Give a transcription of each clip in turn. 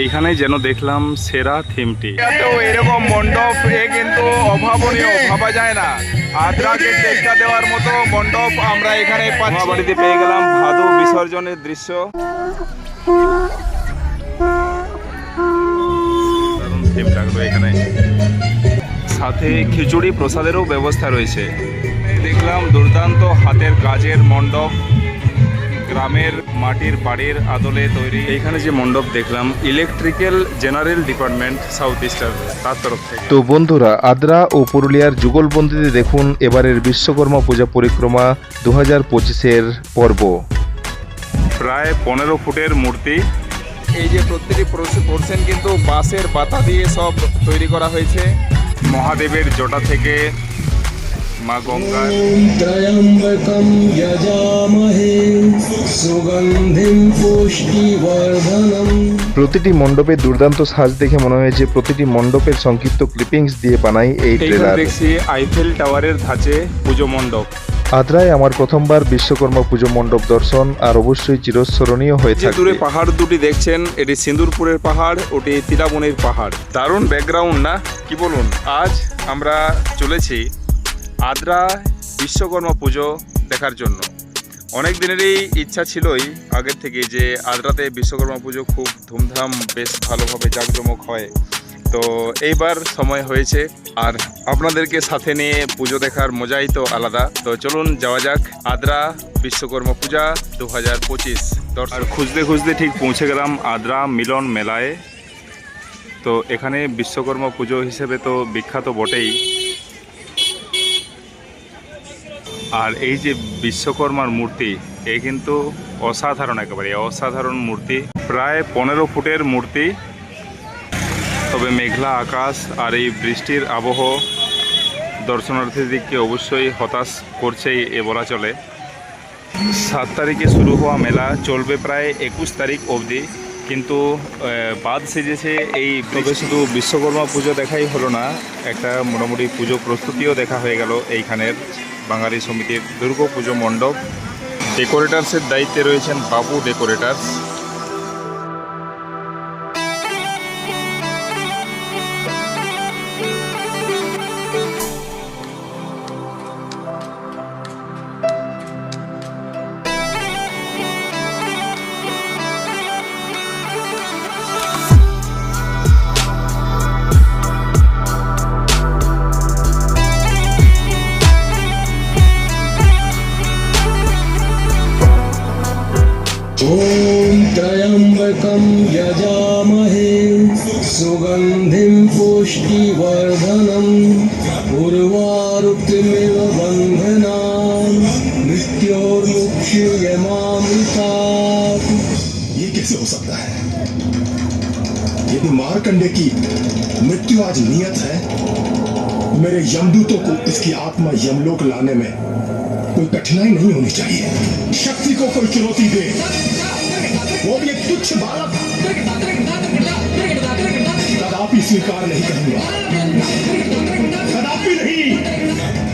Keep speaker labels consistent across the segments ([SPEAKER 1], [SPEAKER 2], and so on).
[SPEAKER 1] এইখানে যেন দেখলাম সেরা থিমটি। তো এরকম মণ্ডপ এ কিন্তু অভাবনীয় ভাবা যায় না। আদ্রাকে টেক্কা দেওয়ার মতো মণ্ডপ আমরা এখানে বাড়িতে পেয়ে গেলাম ভাদু বিসর্জনের দৃশ্য। থিম এখানে। সাথে খিচুড়ি প্রসাদেরও ব্যবস্থা রয়েছে। দেখলাম দুর্দান্ত হাতের কাজের মণ্ডপ। গ্রামের মাটির বাড়ির আদলে তৈরি। এইখানে যে মণ্ডপ দেখলাম electrical general department south eastern তার তরফ থেকে।
[SPEAKER 2] তো বন্ধুরা আদ্রা ও পুরুলিয়ার যুগলবন্দিতে দেখুন এবারের বিশ্বকর্মা পূজা পরিক্রমা দু হাজার পঁচিশের পর্ব।
[SPEAKER 1] প্রায় পনেরো ফুটের মূর্তি। এই যে প্রত্যেকটি পোর্শন কিন্তু বাঁশের পাতা দিয়ে সব তৈরি করা হয়েছে। মহাদেবের জটা থেকে
[SPEAKER 3] ত্রয়ম্বকম যজামহে সুগন্ধিম পুষ্টিবর্ধনম
[SPEAKER 2] প্রতিটি মণ্ডপে দুর্দান্ত সাজ দেখে মনে হয়েছে প্রতিটি মণ্ডপের সংক্ষিপ্ত ক্লিপিংস দিয়ে বানাই এই ট্রেলার
[SPEAKER 1] দেখছি আইফেল টাওয়ারের ধাঁচে পুজো মণ্ডপ।
[SPEAKER 2] আদ্রায় আমার প্রথমবার বিশ্বকর্মা পুজো মণ্ডপ দর্শন আর অবশ্যই চিরস্মরণীয় হয়ে
[SPEAKER 1] দূরে পাহাড় দুটি দেখছেন এটি সিন্দুরপুরের পাহাড় ওটি তিলাবনের পাহাড়। দারুণ ব্যাকগ্রাউন্ড না? কি বলুন? আজ আমরা চলেছি আদ্রা বিশ্বকর্মা পুজো দেখার জন্য। অনেক দিনেরই ইচ্ছা ছিলই আগের থেকে যে আদ্রাতে বিশ্বকর্মা পুজো খুব ধুমধাম বেশ ভালোভাবে জাঁকজমক হয়। তো এইবার সময় হয়েছে আর আপনাদেরকে সাথে নিয়ে পুজো দেখার মজাই তো আলাদা। তো চলুন যাওয়া যাক আদ্রা বিশ্বকর্মা পূজা দু হাজার পঁচিশ আর খুঁজতে খুঁজতে ঠিক পৌঁছে গেলাম আদ্রা মিলন মেলায়। তো এখানে বিশ্বকর্মা পুজো হিসেবে তো বিখ্যাত বটেই। আর এই যে বিশ্বকর্মার মূর্তি এই কিন্তু অসাধারণ একেবারে অসাধারণ মূর্তি। প্রায় পনেরো ফুটের মূর্তি। তবে মেঘলা আকাশ আর এই বৃষ্টির আবহ দর্শনার্থীদেরকে অবশ্যই হতাশ করছেই এ বলা চলে। সাত তারিখে শুরু হওয়া মেলা চলবে প্রায় একুশ তারিখ অবধি কিন্তু বাদ সেজেছে এই তবে শুধু বিশ্বকর্মা পুজো দেখাই হলো না একটা মোটামুটি পুজো প্রস্তুতিও দেখা হয়ে গেল এইখানের। বাঙালি সমিতির দুর্গা পুজো মণ্ডপ। ডেকোরেটার্সের দায়িত্বে রয়েছেন বাবু ডেকোরেটার্স
[SPEAKER 3] ॐ त्र्यम्बकं यजामहे, सुगन्धिं पुष्टिवर्धनम् उर्वारुकमिव बन्धनान् मृत्योर्मुक्ष्यमामृतात्
[SPEAKER 4] ये कैसे हो सकता है? यदि मारकंडे की मृत्यु आज नियत है। मेरे यमदूतों को इसकी आत्मा यमलोक लाने में कोई कठिनाई नहीं होनी चाहिए। शक्ति को कोई चुनौती दे। वो भी एक तुच्छ बालक। कदापि स्वीकार नहीं करूँगा। कदापि नहीं।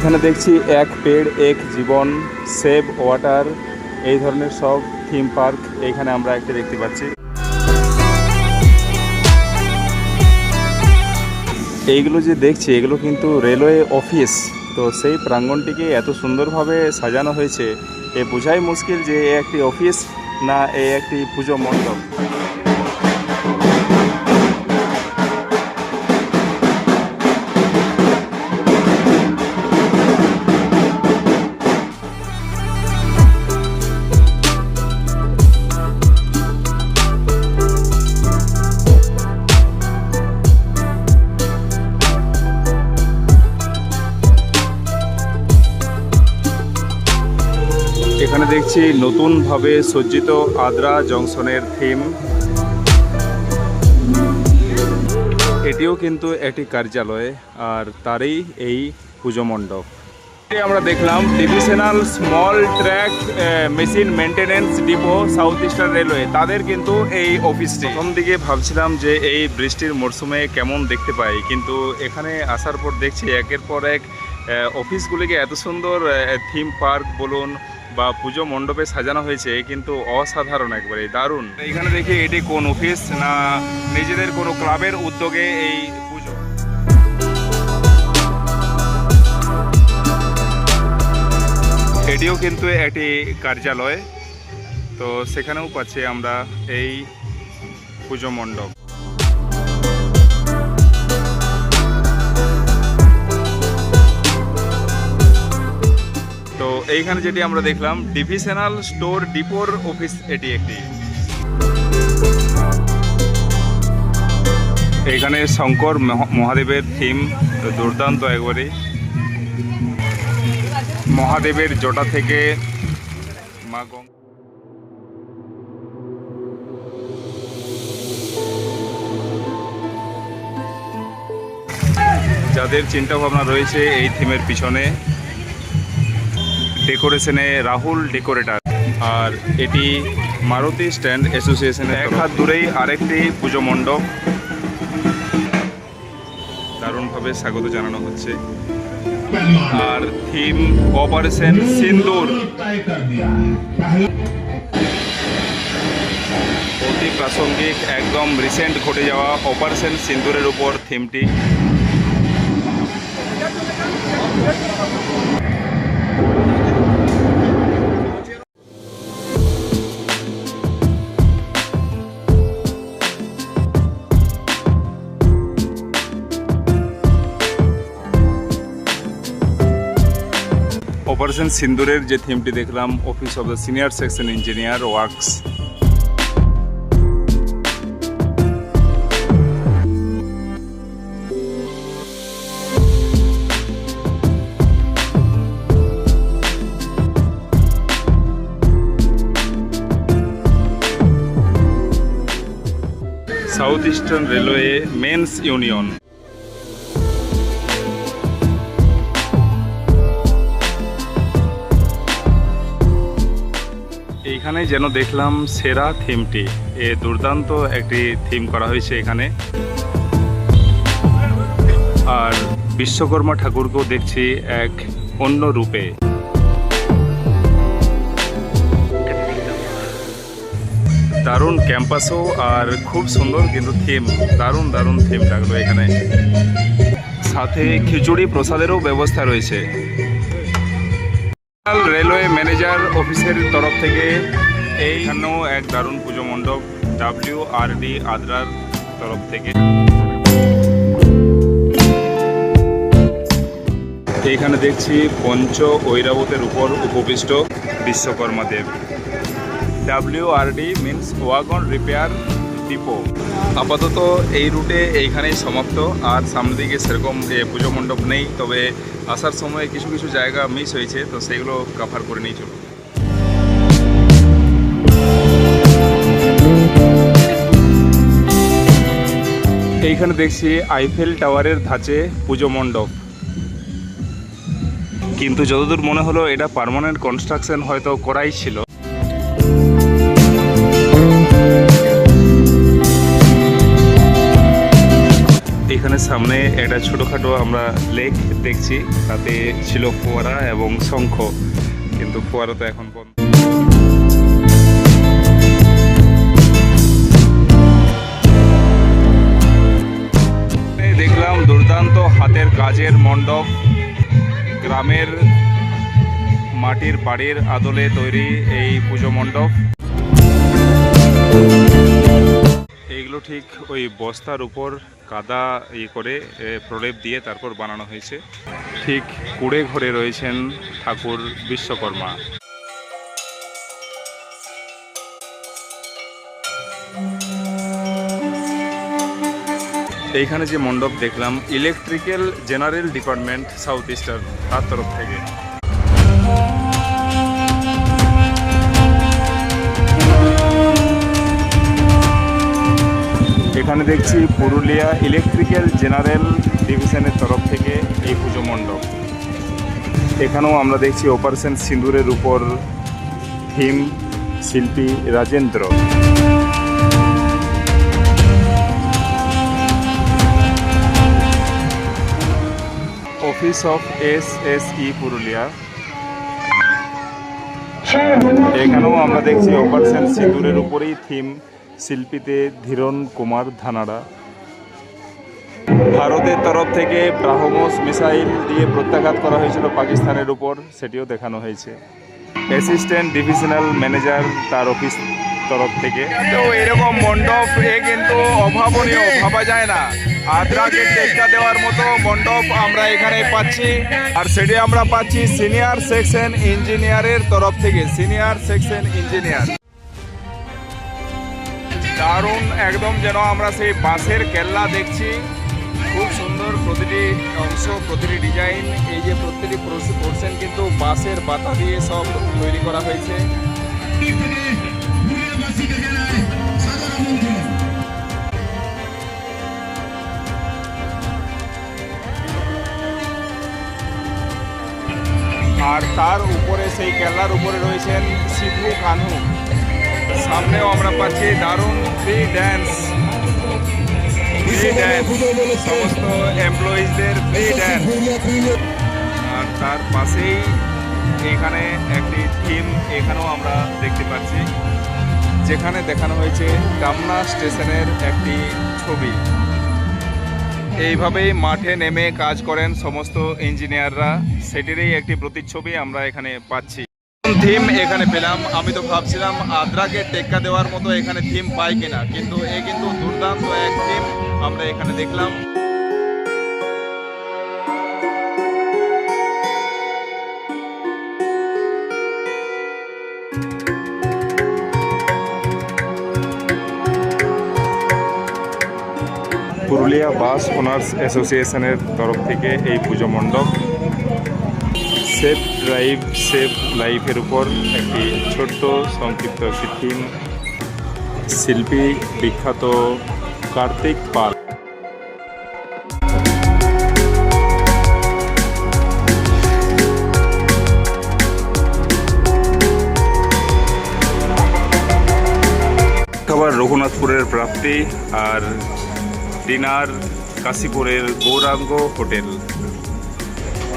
[SPEAKER 1] এইখানে দেখছি এক পেড়, এক জীবন, সেভ ওয়াটার, এই ধরনের সব থিম পার্ক এইখানে আমরা একটা দেখতে পাচ্ছি। এইগুলো যে দেখছি, এগুলো কিন্তু রেলওয়ে অফিস তো সেই প্রাঙ্গণটিকে এত সুন্দরভাবে সাজানো হয়েছে, এ বোঝাই মুশকিল যে এ একটি অফিস না এ একটি পুজো মণ্ডপ। দেখছি নতুনভাবে সজ্জিত আদ্রা জংশনের থিম। এটিও কিন্তু একটি কার্যালয়, আর তারই এই পুজো মণ্ডপ। আমরা দেখলাম divisional small track machine maintenance depot south eastern railway তাদের কিন্তু এই অফিসটি প্রথম দিকে ভাবছিলাম যে এই বৃষ্টির মরশুমে কেমন দেখতে পাই, কিন্তু এখানে আসার পর দেখছি একের পর এক অফিসগুলিকে এত সুন্দর থিম পার্ক বলুন বা পুজো মণ্ডপে সাজানো হয়েছে, কিন্তু অসাধারণ একবারে দারুণ। এখানে দেখি এটি কোন অফিস না নিজেদের কোনো ক্লাবের উদ্যোগে এই পুজো? এটিও কিন্তু একটি কার্যালয়, তো সেখানেও পাচ্ছি আমরা এই পুজো মণ্ডপ। এইখানে যেটি আমরা দেখলাম ডিভিশনাল স্টোর ডিপোর অফিস এটি একটি। এইখানে শঙ্কর মহ- মহাদেবের থিম দুর্দান্ত একবারে। মহাদেবের জটা থেকে মা গঙ্গা যাদের চিন্তা ভাবনা রয়েছে এই থিমের পিছনে ডেকোরেশনে রাহুল ডেকোরেটর। আর এটি মারুতি স্ট্যান্ড অ্যাসোসিয়েশনের এক হাত দূরেই আরেকটি পুজো মণ্ডপ। দারুণভাবে স্বাগত জানানো হচ্ছে। আর থিম অপারেশন সিন্দুর। অতি প্রাসঙ্গিক একদম রিসেন্ট ঘটে যাওয়া অপারেশন সিন্দুরের উপর থিমটি। অপারেশন সিন্দুরের যে থিমটি দেখলাম office of the senior section engineer works south eastern railway men's union এইখানে যেন দেখলাম সেরা থিমটি। এ দুর্দান্ত একটি থিম করা হয়েছে এখানে। আর বিশ্বকর্মা ঠাকুরকেও দেখছি এক অন্য রূপে। দারুণ ক্যাম্পাসও আর খুব সুন্দর কিন্তু থিম, দারুণ দারুণ থিম লাগল এখানে। সাথে খিচুড়ি প্রসাদেরও ব্যবস্থা রয়েছে। রেলওয়ে ম্যানেজার অফিসের তরফ থেকে এইখানেও এক দারুণ পুজো মণ্ডপ ডাব্লিউ আর ডি আদ্রার তরফ থেকে। এইখানে দেখছি পঞ্চ ঐরাবতের উপর উপবিষ্ট Vishwakarma Dev. W R D means wagon repair depot আপাতত এই রুটে এইখানেই সমাপ্ত। আর সামনের দিকে সেরকম পুজো মণ্ডপ নেই, তবে আসার সময় কিছু কিছু জায়গা মিস হয়েছে, তো সেগুলো কাভার করে নিয়ে চলুন। এইখানে দেখছি আইফেল টাওয়ারের ধাঁচে পুজো মণ্ডপ। কিন্তু যতদূর মনে হলো, এটা পার্মানেন্ট কনস্ট্রাকশন হয়তো করাই ছিল। এখানে সামনে একটা ছোটোখাটো আমরা লেক দেখছি। তাতে ছিল ফোয়ারা এবং শঙ্খ, কিন্তু ফোয়ারা তো এখন বন্ধ। দেখলাম দুর্দান্ত হাতের কাজের মণ্ডপ। গ্রামের মাটির বাড়ির আদলে তৈরি এই পুজো মণ্ডপ। ঠিক ওই বস্তার উপর কাদা ইয়ে করে প্রলেপ দিয়ে তারপর বানানো হয়েছে। ঠিক কুড়ে ঘরে রয়েছেন ঠাকুর বিশ্বকর্মা। এইখানে যে মণ্ডপ দেখলাম, electrical general department south eastern, তার তরফ থেকে। এখানে দেখছি পুরুলিয়া ইলেকট্রিক্যাল জেনারেল ডিভিশনের তরফ থেকে এই পুজো মণ্ডপ। এখানেও আমরা দেখছি অপারেশন সিঁদুরের উপর থিম শিল্পী Rajendra. Office of S S E Purulia এখানেও আমরা দেখছি অপারেশন সিঁদুরের উপরেই থিম শিল্পীতে ধীরন কুমার ধানাড়া। ভারতের তরফ থেকে ব্রাহ্মস মিসাইল দিয়ে প্রত্যাঘাত করা হয়েছিল পাকিস্তানের উপর, সেটিও দেখানো হয়েছে। অ্যাসিস্ট্যান্ট ডিভিশনাল ম্যানেজার তার অফিস তরফ থেকে। তো এরকম মণ্ডপ এ কিন্তু অভাবনীয়, ভাবা যায় না। আদ্রাকে টেক্কা দেওয়ার মতো মণ্ডপ আমরা এখানে পাচ্ছি। আর সেটি আমরা পাচ্ছি সিনিয়র সেকশন ইঞ্জিনিয়ারের তরফ থেকে, সিনিয়র সেকশন ইঞ্জিনিয়ার। দারুণ একদম যেন আমরা সেই বাঁশের কেল্লা দেখছি। খুব সুন্দর প্রতিটি অংশ, প্রতিটি ডিজাইন, এই যে প্রতিটি পোর্শন কিন্তু বাঁশের পাতা দিয়ে সব তৈরি করা হয়েছে। আর তার উপরে, সেই কেল্লার উপরে রয়েছেন সিধু কানু সামনেও আমরা পাচ্ছি দারুণ ফ্রি ড্যান্স ফ্রি ড্যান্স সমস্ত এমপ্লয়িজদের ফ্রি ড্যান্স আর তার পাশেই এখানে একটি থিম এখানেও আমরা দেখতে পাচ্ছি যেখানে দেখানো হয়েছে কামনা স্টেশনের একটি ছবি। এইভাবেই মাঠে নেমে কাজ করেন সমস্ত ইঞ্জিনিয়াররা সেটিরই একটি প্রতিচ্ছবি আমরা এখানে পাচ্ছি। থিম এখানে পেলাম। আমি তো ভাবছিলাম আদ্রাকে টেক্কা দেওয়ার মতো এখানে থিম পাই কিনা, কিন্তু এ কিন্তু দুর্দান্ত এক থিম আমরা এখানে দেখলাম। পুরুলিয়া বাস ওনার্স অ্যাসোসিয়েশনের তরফ থেকে এই পুজো মণ্ডপ সেফ ড্রাইভ সেফ লাইফের উপর একটি ছোট্ট সংক্ষিপ্ত একটি থিম শিল্পী বিখ্যাত কার্তিক পাল। খাবার রঘুনাথপুরের প্রাপ্তি আর ডিনার কাশীপুরের গৌরাঙ্গ হোটেল।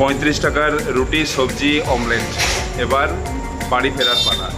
[SPEAKER 1] পঁয়ত্রিশ টাকার রুটি সবজি অমলেট এবার বাড়ি ফেরার পালা।